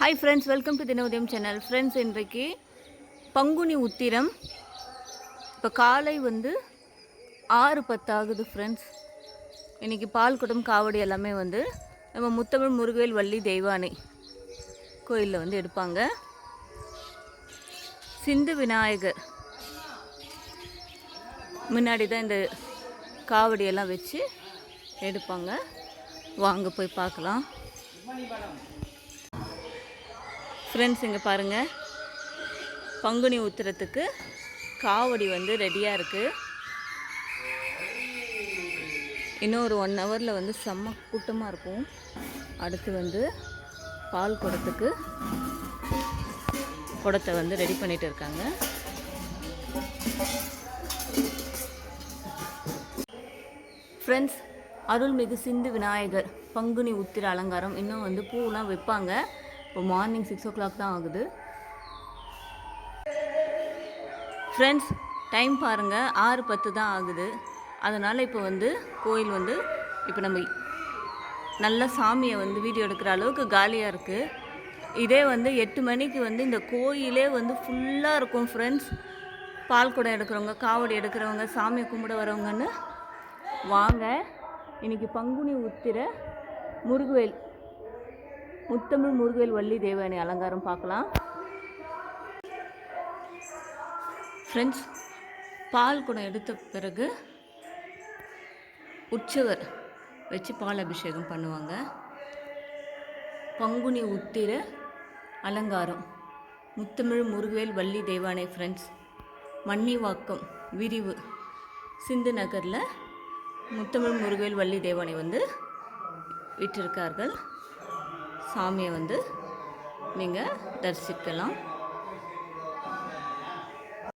Hi friends welcome to Dinodayam channel friends இன்றைக்கு பங்குனி உத்திரம். இப்போ காலை வந்து ஆறு பத்தாகுது ஃப்ரெண்ட்ஸ் இன்றைக்கி பால் குடம் காவடி எல்லாமே வந்து நம்ம முத்தமிழ் முருகவேல் வள்ளி தெய்வானை கோயிலில் வந்து எடுப்பாங்க. சிந்து விநாயகர். முன்னாடி தான் இந்த காவடியெல்லாம் வச்சு எடுப்பாங்க. வாங்க போய் பார்க்கலாம். ஃப்ரெண்ட்ஸ் இங்கே பாருங்கள் பங்குனி உத்திரத்துக்கு காவடி வந்து ரெடியாக இருக்குது இன்னும் ஒரு ஒன் ஹவரில் வந்து செம்ம கூட்டமாக இருக்கும். அடுத்து வந்து பால் குடத்துக்கு குடத்தை வந்து ரெடி பண்ணிகிட்டு இருக்காங்க. ஃப்ரெண்ட்ஸ் அருள்மிகு சிந்து விநாயகர் பங்குனி உத்திர அலங்காரம். இன்னும் வந்து பூலாம் வைப்பாங்க. இப்போ மார்னிங் சிக்ஸ் ஓ கிளாக் தான் ஆகுது. ஃப்ரெண்ட்ஸ் டைம் பாருங்கள் ஆறு பத்து தான் ஆகுது. அதனால் இப்போ வந்து கோயில் வந்து இப்போ நம்ம நல்ல சாமியை வந்து வீடியோ எடுக்கிற அளவுக்கு காலியாக இருக்குது இதே வந்து எட்டு மணிக்கு வந்து இந்த கோயிலே வந்து ஃபுல்லாக இருக்கும் ஃப்ரெண்ட்ஸ் பால் குடம் எடுக்கிறவங்க காவடி எடுக்கிறவங்க சாமியை கும்பிட வரவங்கன்னு வாங்க. இன்னைக்கு பங்குனி உத்திர முருகவேல் முத்தமிழ் முருகையில் வள்ளி தேவயானி அலங்காரம் பார்க்கலாம். ஃப்ரெண்ட்ஸ் பால் குடம் எடுத்த பிறகு உற்சவர் வச்சு பால் அபிஷேகம் பண்ணுவாங்க. பங்குனி உத்திர அலங்காரம். முத்தமிழ் முருகவேல் வள்ளி தெய்வானை ஃப்ரெண்ட்ஸ் மன்னிவாக்கம் விரிவு. சிந்து நகரில் முத்தமிழ் முருகவேல் வள்ளி தேவானை வந்து விட்டிருக்கார்கள். சாமியை வந்து நீங்கள் தரிசிக்கலாம்.